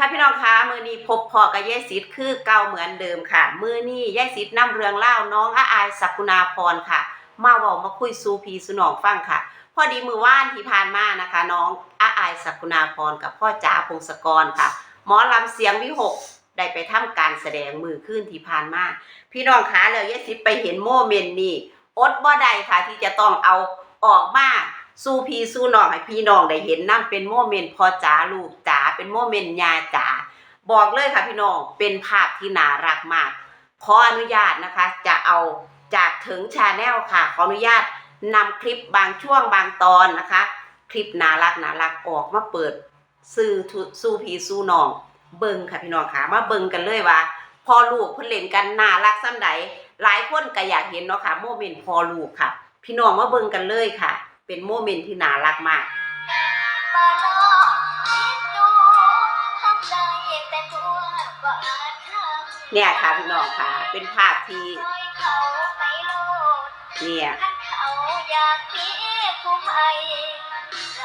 ค่ะพี่น้องคะมือนี้พบพอกับยายสิทธิ์คือเก่าเหมือนเดิมค่ะ มือนี้ยายสิทธิ์นำเรื่องเล่าน้องอาอายสักุณาพรค่ะ มาเว้ามาคุยสู่พีสุนองฟังค่ะ พอดีมือว่านที่ผ่านมานะคะ น้องอาอายสักุณาพรกับพ่อจ๋าพงศกรค่ะ หมอลำเสียงวิหกได้ไปทำการแสดงมือขึ้นที่ผ่านมาพี่น้องคะแล้วยายสิทธิ์ไปเห็นโมเมนต์นี้อดบ่ได้ค่ะที่จะต้องเอาออกมาสู้พี่สู้น้องให้พี่น้องได้เห็นนั่นเป็นโมเมนต์พ่อจ๋าลูก เป็นโมเมนต์ยาจ๋าบอกเลยค่ะพี่น้องเป็นภาพที่น่ารักมาก ขออนุญาตนะคะ จะเอาจากถึงชาแนลค่ะ ขออนุญาตนำคลิปบางช่วงบางตอนนะคะ คลิปน่ารักน่ารักออกมาเปิดสื่อทุสู้พีสู้น้องเบิ่งค่ะพี่น้องค่ะมาเบิ่งกันเลยว่าพอลูกเพิ่นเล่นกันน่ารักซ้ำใดหลายคนก็อยากเห็นเนาะค่ะโมเมนต์พอลูกค่ะ พี่น้องมาเบิ่งกันเลยค่ะ เป็นโมเมนต์ที่น่ารักมาก เนี่ยค่ะพี่น้องค่ะ เป็นภาพที่ปล่อยเขาไปโลดเนี่ยท่านเขาอยากมีผู้ใหม่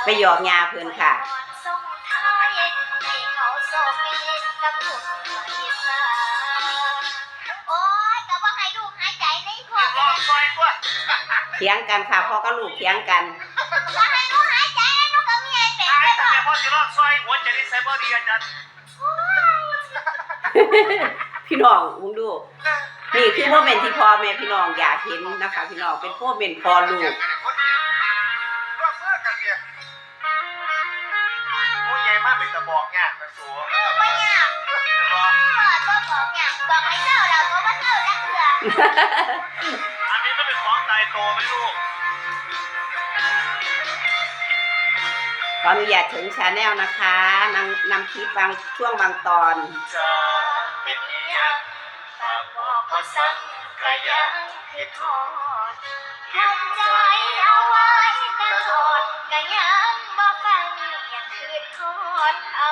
ไปหยอกยาเพิ่นค่ะส่งท้ายให้เขาโชคดีกับคนใหม่ซะโอ๊ยแต่ว่าให้ลูกหายใจในคอลองซอยตัวเถียงกันค่ะพ่อกับลูกเถียงกันว่าให้ลูกหายใจในลูกก็มีไอ้เป็ดตายด้วยแต่ค่ะพ่อจะลองซอยหัวใจนี่ไซเบอร์ดีอาจารย์ พี่น้องอุ้งดู นี่คือโมเมนต์ที่พ่อแม่พี่น้องอยากเห็นนะคะ พี่น้องเป็นโมเมนต์พอลูกคนดีก็เพื่อกันเนี่ยโอ้ยใหญ่มากเป็นตะบอกเนี่ยกระสัวไม่อยากแต่รอบอกก็บอกเนี่ยบอกให้เศร้าเราก็ว่าเศร้าแล้วเถื่ออันนี้มันเป็นของตายโตไหมลูกขออนุญาตถึงชาแนลนะคะนำนำคลิปบางช่วงบางตอนจะเป็นยัง ฝากบอกเขาสั่งก็ยังคิดทอดทำใจเอาไว้ตลอดก็ยังบ่ฟังยังคืดทอดเอา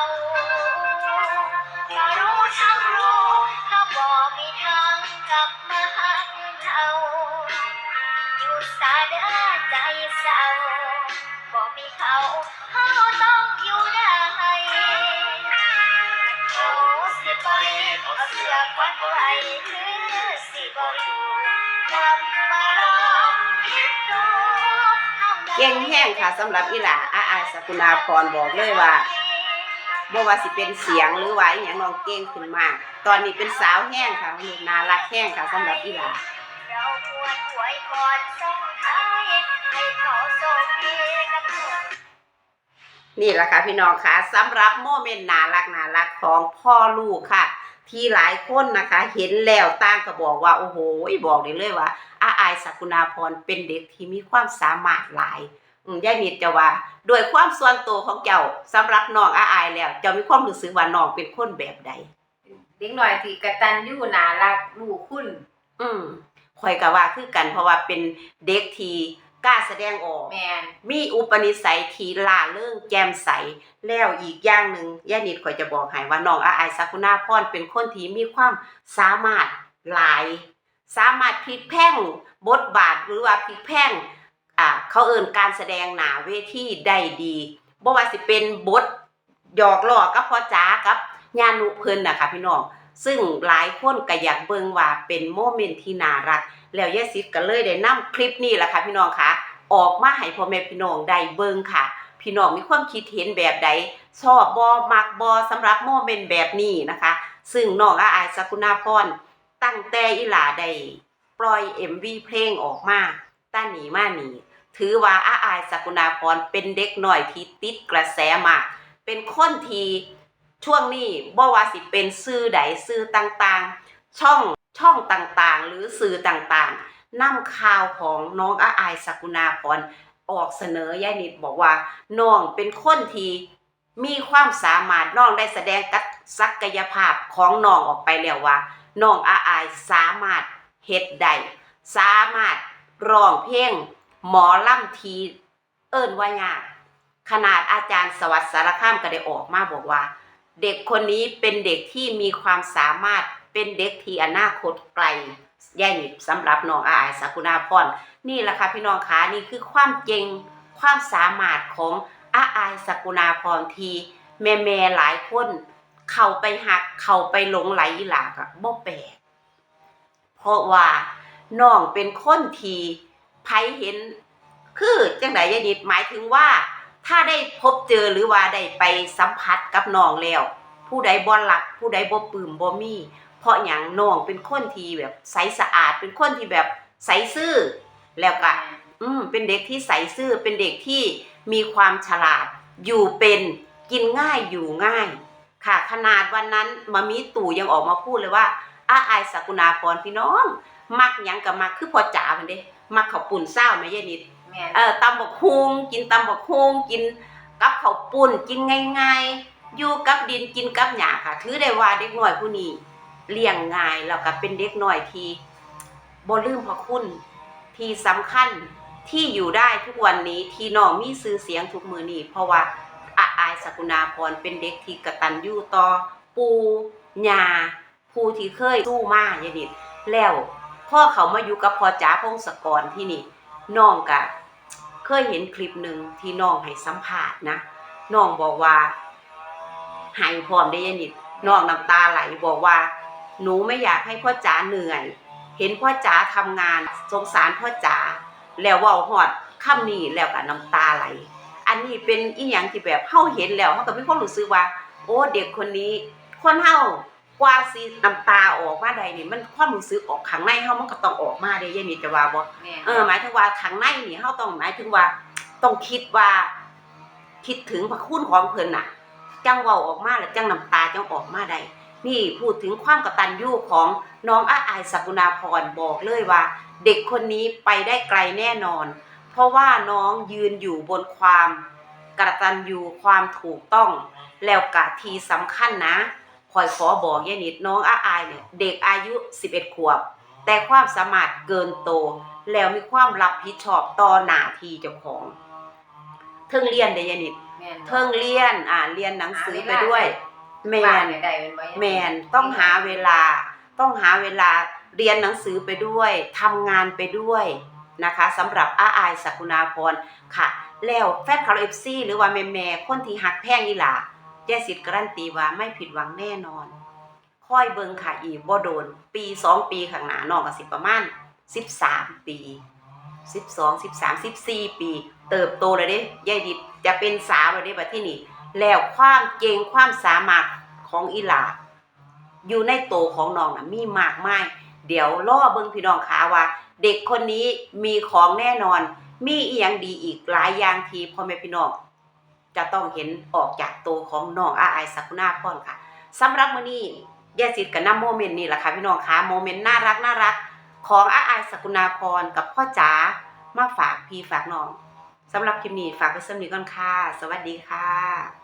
ก็รู้ทั้งรู้ถ้าบ่มีทางกลับมาหักเขาอยู่สาเด้อใจเศร้า เก่งแห้งค่ะสำหรับอีหล่าอาอาสกุณาพรบอกเลยว่าบ่ว่าสิเป็นเสียงหรือว่าอหย่างน้องเก่งขึ้นมาก ตอนนี้เป็นสาวแห้งค่ะลูกนารักแห้งค่ะสำหรับอีหลาเราควรอวยพรส่งท้ายให้เขาโชคดีกับคนนี่แหละค่ะพี่น้องค่ะสำหรับโมเมนต์น่ารักน่ารักของพ่อลูกค่ะ ที่หลายคนนะคะ เห็นแล้วต่างก็บอกว่าโอ้โหบอกได้เลยว่าอาอายสกุณาพรเป็นเด็กที่มีความสามารถหลายอืมยายนิดจะว่าด้วยความส่วนตัวของเจ้าสำหรับน้องอาอายแล้วเจ้ามีความรู้สึกว่าน้องเป็นคนแบบใดเด็กหน่อยที่กตัญญูน่ารักลูกคุณ อืมข่อยก็ว่าคือกันเพราะว่าเป็นเด็กที่ กล้าแสดงออก แมนมีอุปนิสัยที่ล่าเรื่องแจ่มใส แล้วอีกอย่างหนึ่งย่านิดข่อยจะบอกให้ว่าน้องอาอายสักุณาพรเป็นคนที่มีความสามารถหลาย สามารถพลิกแพร่งบทบาทหรือว่าพลิกแพร่งอ่าเขาเอิ่นการแสดงหนาเวทีได้ดีบ่ว่าสิเป็นบทหยอกล้อกับพ่อจ๋ากับญานุเพิ่นน่ะค่ะพี่น้องซึ่งหลายคนก็อยากเบิ่งว่าเป็นโมเมนต์ที่น่ารัก แล้วยายซิดก็เลยได้นำคลิปนี้แหละค่ะพี่น้องค่ะ ออกมาให้พ่อแม่พี่น้องได้เบิ่งค่ะ พี่น้องมีความคิดเห็นแบบใดชอบบ่มักบ่สำหรับโมเมนต์แบบนี้นะคะ ซึ่งน้องอาอายสกุณาพรตั้งแต่อีหลาได้ปล่อย MV เพลงออกมาต้านหนีมาหนีถือว่าอาอายสกุณาพรเป็นเด็กหน่อยที่ติดกระแสมากเป็นคนที่ช่วงนี้บ่ว่าสิเป็นสื่อใดสื่อต่างๆ ช่อง ช่องต่างๆ หรือสื่อต่างๆนำข่าวของน้องอาอายสกุณาพรออกเสนอยายนิดบอกว่าน้องเป็นคนที่มีความสามารถน้องได้แสดงกศักยภาพของน้องออกไปแล้วว่าน้องอาอายสามารถเฮ็ดได้สามารถร้องเพลงหมอลำทีเอิ้นว่ายากขนาดอาจารย์สวัสดิ์สารคามก็ได้ออกมาบอกว่า เด็กคนนี้เป็นเด็กที่มีความสามารถ เป็นเด็กที่อนาคตไกลย่ายนิดสำหรับน้องอาอายสากุณาพรนี่แหละค่ะพี่น้องคะนี่คือความเจงความสามารถของอาอายสกุณาพรทีแม่แม่หลายคน เข้าไปหักเข้าไปหลงไหลหลากบ่แปลกเพราะว่าน้องเป็นคนทีไผเห็น คือจังไดยายนิดหมายถึงว่า ถ้าได้พบเจอหรือว่าได้ไปสัมผัสกับน้องแล้ว ผู้ใดบ่รัก ผู้ใดบ่ปืมบ่มี เพราะหยังน้องเป็นคนที่แบบใสสะอาด เป็นคนที่แบบใสซื่อ แล้วก็อืมเป็นเด็กที่ใสซื่อ เป็นเด็กที่มีความฉลาด อยู่เป็นกินง่ายอยู่ง่าย ค่ะ ขนาดวันนั้นมามีตู่ยังออกมาพูดเลยว่าอาอายสกุณาพรพี่น้อง มักหยังกับมักคือพอจ๋าเพิ่นเด้ มักข้าวปุ่นเศร้าแม่ยายนิดแม่นเออตำบักฮุงกินตำบักฮุงกินกับข้าวปุ้นกินง่ายๆอยู่กับดินกินกับหญ้าค่ะ ถือได้ว่าเด็กน้อยผู้นี้ เลี้ยงง่ายแล้วก็เป็นเด็กหน้อยที่บ่ลืมพระคุณที่สำคัญที่อยู่ได้ทุกวันนี้ที่น้องมีชื่อเสียงทุกมือนี้เพราะว่าอาอายสกุณาพรเป็นเด็กที่กตัญญูต่อปู่ย่าผู้ที่เคยสู้มาอย่างนี้แล้วพ่อเขามาอยู่กับพ่อจ๋าพงศกรที่นี่น้องกะเคยเห็นคลิปหนึ่งที่น้องให้สัมภาษณ์นะน้องบอกว่าหายพร้อมได้ยันิดน้องน้ำตาไหลบอกว่า หนูไม่อยากให้พ่อจ๋าเหนื่อย เห็นพ่อจ๋าทำงาน สงสารพ่อจ๋าแล้วเว่าหอดค่ำนี้แล้วก็น้ำตาไหล อันนี้เป็นอีหยังที่แบบเฮาเห็นแล้วเฮาก็มีความรู้สึกว่า โอ้เด็กคนนี้คนเฮากว่าสิน้ำตาออกมาได้นี่มันความรู้สึกออกข้างในเฮามันก็ต้องออกมาได้ยันิดจะว่าบ่แม่นเออหมายถึงว่าข้างในนี่เฮาต้องหมายถึงว่าต้องคิดว่า คิดถึงพระคุณของเพิ่นน่ะ จังเว้าออกมาแล้วจังน้ำตาจังออกมาได้ นี่พูดถึงความกตัญญูของน้องอาอายสกุณาพรบอกเลยว่า เด็กคนนี้ไปได้ไกลแน่นอน เพราะว่าน้องยืนอยู่บนความกตัญญูความถูกต้อง แล้วกะทีสำคัญนะคอยขอบอกยายนิดน้องอาอายเนี่ยเด็กอายุ 11 ขวบ แต่ความสามารถเกินโต แล้วมีความรับผิดชอบต่อหน้าที่เจ้าของเทิงเรียนได้ยายนิดแม่นเทิงเรียนอ่าเรียนหนังสือไปด้วย แมบ้านนเนี่ยได้เป็นบ่แมนต้องหาเวลา ต้องหาเวลาเรียนหนังสือไปด้วยทำงานไปด้วยนะคะสำหรับอาอายสกุณาพรค่ะ แล้วแฟนคลับเอฟซีหรือว่าแม่แม่ๆคนที่หักแพงอีหล่าแจสิทธิ์การันตีว่าไม่ผิดหวังแน่นอน ค่อยเบิงค่ะอีบ่โดน ปีสองปีข้างหน้าน้องก็สิประมาณสิบสามปีสิบสองสิบสามสิบสี่ปี เติบโตเลยเด้ยายดิบจะเป็นสาวเลยเด้บัดที่นี่ แล้วความเก่งความสามารถของอีหลาอยู่ในโตของน้องนะมีมากมาย เดี๋ยวล่อเบิ่งพี่น้องขาว่า เด็กคนนี้มีของแน่นอน มีอีหยังดีอีกหลายอย่างทีพ่อแม่พี่น้อง จะต้องเห็นออกจากโตของน้องอาไอายสักุณาพรค่ะสำหรับมื้อนี้ยายสิทธิ์กับน้ำโมเมนต์นี่แหละค่ะพี่น้องคะโมเมนต์น่ารักน่ารักของอาไอายสักุณาพรกับพ่อจ๋ามาฝากพี่ฝากน้องสำหรับคลิปนี้ฝากไว้สำนีก่อนค่ะ สวัสดีค่ะ